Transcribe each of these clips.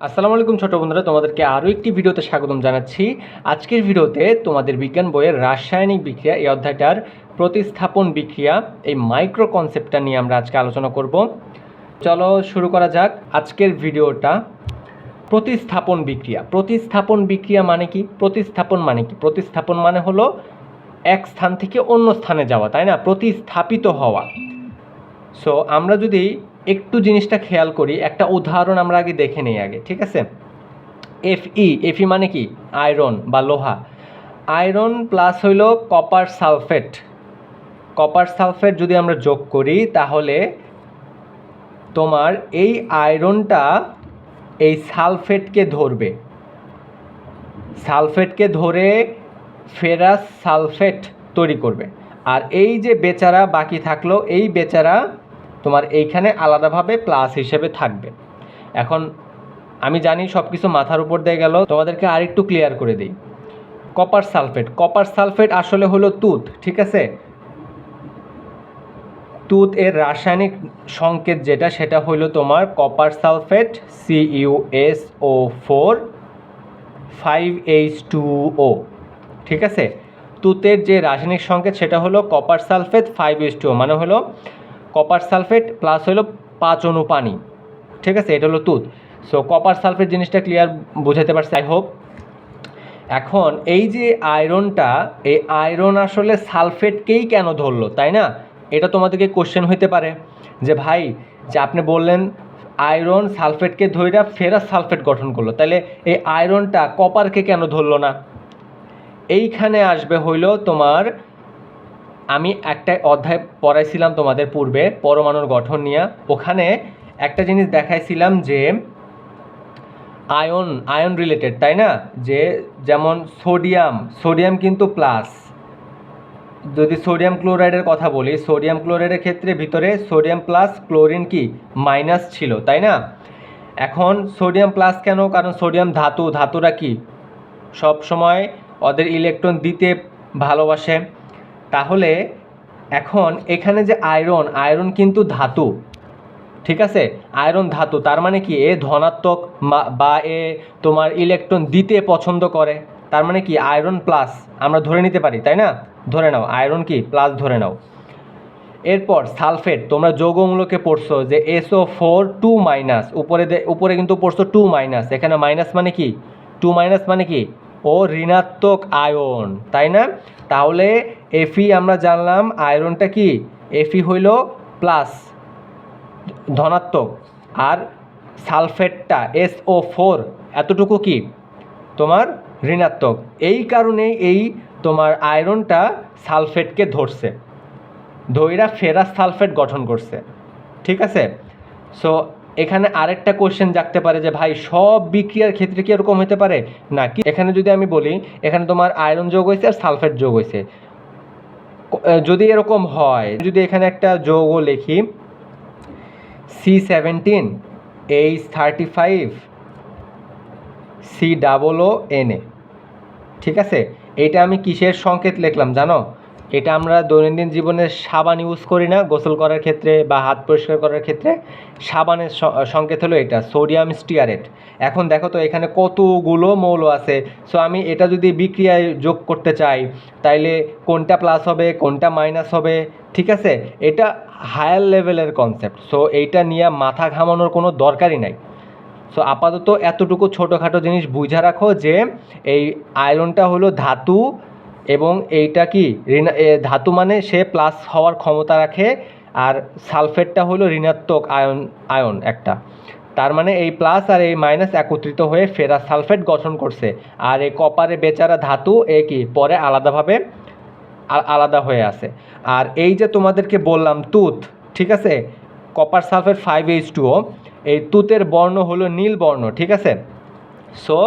আসসালামু আলাইকুম ছোট বন্ধুরা, তোমাদেরকে আরও একটি ভিডিওতে স্বাগতম জানাচ্ছি। আজকের ভিডিওতে তোমাদের বিজ্ঞান বইয়ের রাসায়নিক বিক্রিয়া, এই অধ্যায়টার প্রতিস্থাপন বিক্রিয়া, এই মাইক্রো কনসেপ্টটা নিয়ে আমরা আজকে আলোচনা করব। চলো শুরু করা যাক আজকের ভিডিওটা। প্রতিস্থাপন বিক্রিয়া। প্রতিস্থাপন বিক্রিয়া মানে কি? প্রতিস্থাপন মানে কি? প্রতিস্থাপন মানে হলো এক স্থান থেকে অন্য স্থানে যাওয়া, তাই না? প্রতিস্থাপিত হওয়া। সো আমরা যদি একটু জিনিসটা খেয়াল করি, একটা উদাহরণ আমরা আগে দেখে নেই আগে, ঠিক আছে? এফ ই এফ ই মানে কি? আয়রন বা লোহা। আয়রন প্লাস হইল কপার সালফেট কপার সালফেট যদি আমরা যোগ করি, তাহলে তোমার এই আয়রনটা এই সালফেটকে ধরবে। সালফেটকে ধরে ফেরাস সালফেট তৈরি করবে। আর এই যে বেচারা বাকি থাকল, এই বেচারা তোমার এইখানে আলাদাভাবে প্লাস হিসেবে থাকবে। এখন আমি জানি সব কিছু মাথার উপর দিয়ে গেল, তোমাদেরকে আরেকটু ক্লিয়ার করে দিই। কপার সালফেট কপার সালফেট আসলে হলো তুত ঠিক আছে? তুত এর রাসায়নিক সংকেত যেটা, সেটা হলো তোমার copper sulphate C U S O four five H two O ঠিক আছে? তুতের যে রাসায়নিক সংকেত, সেটা হলো copper sulphate five H two O মানে হলো কপার সালফেট প্লাস হলো পাঁচ অণু পানি। ঠিক আছে? এটা হলো তুত। সো কপার সালফেট জিনিসটা ক্লিয়ার বুঝাতে পারছি আই হোপ এখন এই যে আয়রনটা এই আয়রন আসলে সালফেটকেই কেন ধরলো, তাই না? এটা তোমাদেরকে কোশ্চেন হইতে পারে যে, ভাই, যে আপনি বললেন আয়রন সালফেটকে ধইরা ফেরাস সালফেট গঠন করল তাহলে এই আয়রনটা কপারকে কেন ধরলো না? এইখানে আসবে হইল তোমার আমি একটা অধ্যায় পড়াইছিলাম তোমাদের পূর্বে, পরমাণুর গঠন নিয়ে। ওখানে একটা জিনিস দেখাইছিলাম যে, আয়ন আয়ন রিলেটেড তাই না? যে যেমন সোডিয়াম সোডিয়াম কিন্তু প্লাস যদি সোডিয়াম ক্লোরাইডের কথা বলি, সোডিয়াম ক্লোরাইডের ক্ষেত্রে ভিতরে সোডিয়াম প্লাস ক্লোরিন কি? মাইনাস ছিল, তাই না? এখন সোডিয়াম প্লাস কেন? কারণ সোডিয়াম ধাতু, ধাতুরা কি? সব সময় ওদের ইলেকট্রন দিতে ভালোবাসে। তাহলে এখন এখানে যে আয়রন আয়রন কিন্তু ধাতু, ঠিক আছে? আয়রন ধাতু, তার মানে কি? এ ধনাত্মক বা এ তোমার ইলেকট্রন দিতে পছন্দ করে। তার মানে কি? আয়রন প্লাস আমরা ধরে নিতে পারি, তাই না? ধরে নাও, আয়রন কি? প্লাস ধরে নাও। এরপর সালফেট, তোমরা যৌগমূলকে পড়ছো যে এসও ফোর টু মাইনাস উপরে উপরে কিন্তু পড়ছো টু মাইনাস এখানে মাইনাস মানে কি? টু মাইনাস মানে কি? ও ঋণাত্মক আয়ন, তাই না? তাহলে এফি আমরা জানলাম আয়রনটা কি? এফি হইল প্লাস ধনাত্মক। আর সালফেটটা এস ও ফোর এতটুকু কি? তোমার ঋণাত্মক। এই কারণেই এই তোমার আয়রনটা সালফেটকে ধরছে। ধৈরা ফেরাস সালফেট গঠন করছে। ঠিক আছে? সো এখানে আরেকটা কোশ্চেন জাগতে পারে যে, ভাই, সব বিক্রিয়ার ক্ষেত্রে কি এরকম হতে পারে? না, কি? এখানে যদি আমি বলি, এখানে তোমার আয়রন যোগ হয়েছে আর সালফেট যোগ হয়েছে যদি এরকম হয়, যদি এখানে একটা যৌগ লিখি C seventeen H thirty five C double O N A ঠিক আছে? এটা আমি কিসের সংকেত লিখলাম জানো? এটা আমরা দৈনন্দিন জীবনে সাবান ইউজ করি না, গোসল করার ক্ষেত্রে বা হাত পরিষ্কার করার ক্ষেত্রে সাবানের সংকেত হলো এটা সোডিয়াম স্টিয়ারেট এখন দেখো তো এখানে কতগুলো মৌল আছে। সো আমি এটা যদি বিক্রিয়ায় যোগ করতে চাই, তাইলে কোনটা প্লাস হবে, কোনটা মাইনাস হবে, ঠিক আছে? এটা হায়ার লেভেলের কনসেপ্ট সো এইটা নিয়ে মাথা ঘামানোর কোনো দরকারই নাই। সো আপাতত এতটুকু ছোটোখাটো জিনিস বুঝা রাখো যে, এই আয়রনটা হলো ধাতু এবং এইটা কি ধাতু মানে সে প্লাস হওয়ার ক্ষমতা রাখে, আর সালফেটটা হলো ঋণাত্মক আয়ন আয়ন একটা। তার মানে এই প্লাস আর এই মাইনাস একত্রিত হয়ে ফেরাস সালফেট গঠন করছে। আর এই কপারে বেচারা ধাতু, এ কি, পরে আলাদাভাবে আলাদা হয়ে আছে। আর এই যে তোমাদেরকে বললাম তুত, ঠিক আছে? Copper sulphate five H two O এই তুতের বর্ণ হলো নীল বর্ণ, ঠিক আছে? সো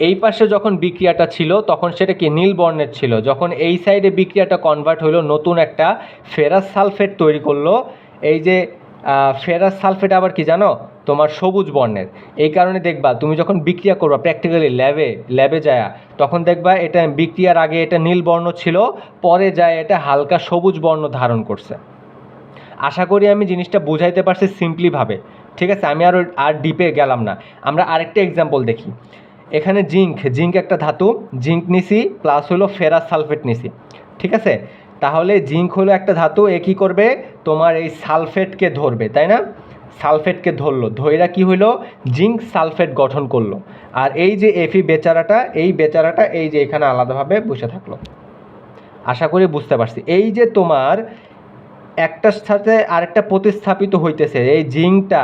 এই পাশে যখন বিক্রিয়াটা ছিল, তখন সেটা কি নীল বর্ণের ছিল? যখন এই সাইডে বিক্রিয়াটা কনভার্ট হলো নতুন একটা ফেরাস সালফেট তৈরি করল। এই যে ফেরাস সালফেট আবার কি জানো? তোমার সবুজ বর্ণের। এই কারণে দেখবা, তুমি যখন বিক্রিয়া করবা প্র্যাকটিক্যালি ল্যাবে ল্যাবে যায়, তখন দেখবা এটা বিক্রিয়ার আগে এটা নীল বর্ণ ছিল, পরে যায় এটা হালকা সবুজ বর্ণ ধারণ করছে। আশা করি আমি জিনিসটা বুঝাইতে পারছি সিম্পলিভাবে ঠিক আছে? আমি আর আর ডিপে গেলাম না। আমরা আরেকটা এক্সাম্পল দেখি। এখানে জিঙ্ক জিঙ্ক একটা ধাতু, জিঙ্ক নিছি প্লাস হলো ফেরাস সালফেট নিছি। ঠিক আছে? তাহলে জিঙ্ক হলো একটা ধাতু, এ কী করবে? তোমার এই সালফেটকে ধরবে, তাই না? সালফেটকে ধরলো। ধৈরা কি হইল? জিঙ্ক সালফেট গঠন করল। আর এই যে এফি বেচারাটা, এই বেচারাটা এই যে এখানে আলাদাভাবে বসে থাকল। আশা করি বুঝতে পারছি। এই যে তোমার একটার সাথে আরেকটা প্রতিস্থাপিত হইতেছে, এই জিঙ্কটা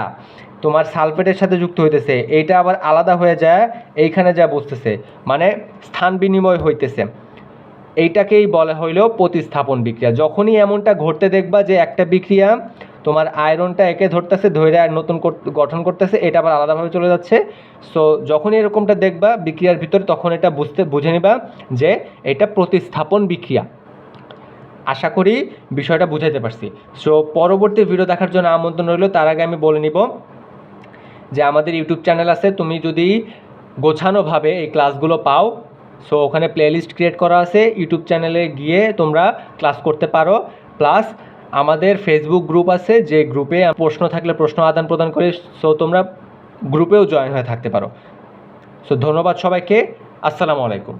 তোমার সালফেটের সাথে যুক্ত হইতেছে, এইটা আবার আলাদা হয়ে যায়, এইখানে যা বসতেছে মানে স্থান বিনিময় হইতেছে। এইটাকেই বলা হইল প্রতিস্থাপন বিক্রিয়া। যখনই এমনটা ঘটতে দেখবা যে একটা বিক্রিয়া তোমার আয়রনটা একে ধরতেছে, ধরে আর নতুন গঠন করতেছে, এটা আবার আলাদাভাবে চলে যাচ্ছে। সো যখনই এরকমটা দেখবা বিক্রিয়ার ভিতরে, তখন এটা বুঝতে, বুঝে নিবা যে এটা প্রতিস্থাপন বিক্রিয়া। আশা করি বিষয়টা বুঝাইতে পারছি। সো পরবর্তী ভিডিও দেখার জন্য আমন্ত্রণ রইল, তার আগে আমি বলে নিব যে আমাদের ইউটিউব চ্যানেল আছে, তুমি যদি গোছানোভাবে এই ক্লাসগুলো পাও সো ওখানে প্লেলিস্ট ক্রিয়েট করা আছে ইউটিউব চ্যানেলে গিয়ে তোমরা ক্লাস করতে পারো। প্লাস আমাদের ফেসবুক গ্রুপ আছে, যে গ্রুপে প্রশ্ন থাকলে প্রশ্ন আদান প্রদান করে সো তোমরা গ্রুপেও জয়েন হয়ে থাকতে পারো। সো ধন্যবাদ সবাইকে, আসসালামু আলাইকুম।